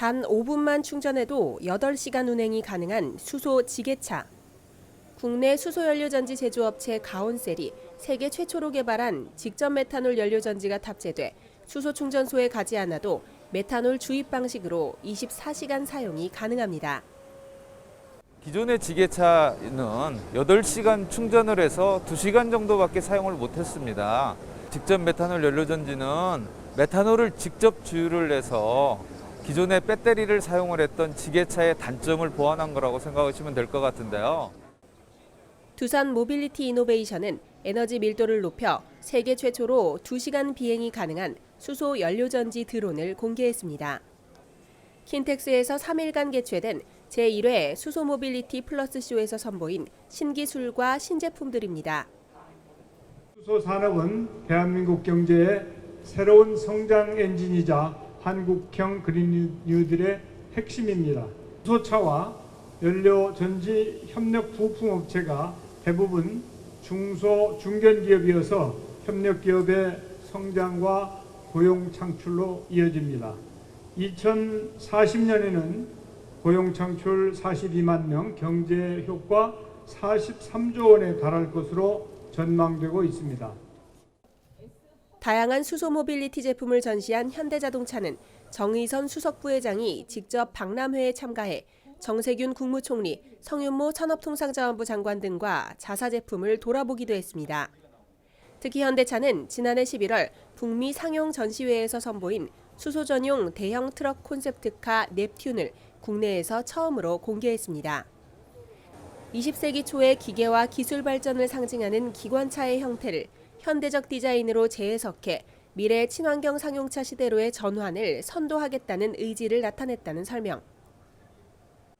단 5분만 충전해도 8시간 운행이 가능한 수소 지게차. 국내 수소연료전지 제조업체 가온셀이 세계 최초로 개발한 직접 메탄올 연료전지가 탑재돼 수소 충전소에 가지 않아도 메탄올 주입 방식으로 24시간 사용이 가능합니다. 기존의 지게차는 8시간 충전을 해서 2시간 정도밖에 사용을 못했습니다. 직접 메탄올 연료전지는 메탄올을 직접 주유를 해서 기존의 배터리를 사용을 했던 지게차의 단점을 보완한 거라고 생각하시면 될 것 같은데요. 두산 모빌리티 이노베이션은 에너지 밀도를 높여 세계 최초로 2시간 비행이 가능한 수소 연료전지 드론을 공개했습니다. 킨텍스에서 3일간 개최된 제1회 수소 모빌리티 플러스 쇼에서 선보인 신기술과 신제품들입니다. 수소 산업은 대한민국 경제의 새로운 성장 엔진이자 한국형 그린 뉴딜의 핵심입니다. 수소차와 연료 전지 협력 부품업체가 대부분 중소 중견 기업이어서 협력 기업의 성장과 고용 창출로 이어집니다. 2040년에는 고용 창출 42만 명, 경제 효과 43조 원에 달할 것으로 전망되고 있습니다. 다양한 수소 모빌리티 제품을 전시한 현대자동차는 정의선 수석 부회장이 직접 박람회에 참가해 정세균 국무총리, 성윤모 산업통상자원부 장관 등과 자사 제품을 돌아보기도 했습니다. 특히 현대차는 지난해 11월 북미 상용 전시회에서 선보인 수소 전용 대형 트럭 콘셉트카 넵튠을 국내에서 처음으로 공개했습니다. 20세기 초의 기계와 기술 발전을 상징하는 기관차의 형태를 현대적 디자인으로 재해석해 미래 친환경 상용차 시대로의 전환을 선도하겠다는 의지를 나타냈다는 설명.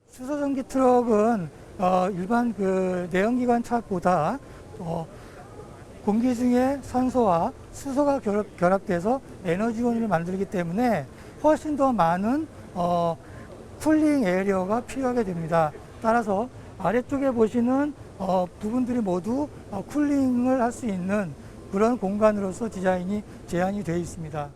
수소 전기 트럭은 어, 일반 그 내연기관 차보다 어, 공기 중에 산소와 수소가 결합, 결합돼서 에너지원을 만들기 때문에 훨씬 더 많은 어, 쿨링 에리어가 필요하게 됩니다. 따라서 아래쪽에 보시는 어, 부분들이 모두 어, 쿨링을 할 수 있는 그런 공간으로서 디자인이 제한이 되어 있습니다.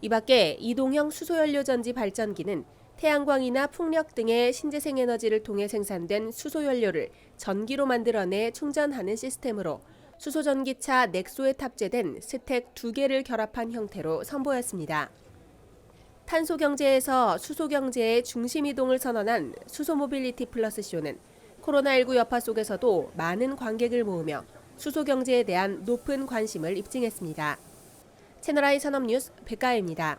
이 밖에 이동형 수소연료전지 발전기는 태양광이나 풍력 등의 신재생 에너지를 통해 생산된 수소연료를 전기로 만들어내 충전하는 시스템으로 수소전기차 넥소에 탑재된 스택 두 개를 결합한 형태로 선보였습니다. 탄소 경제에서 수소 경제의 중심 이동을 선언한 수소 모빌리티 플러스 쇼는 코로나19 여파 속에서도 많은 관객을 모으며 수소 경제에 대한 높은 관심을 입증했습니다. 채널I 산업뉴스 백가혜입니다.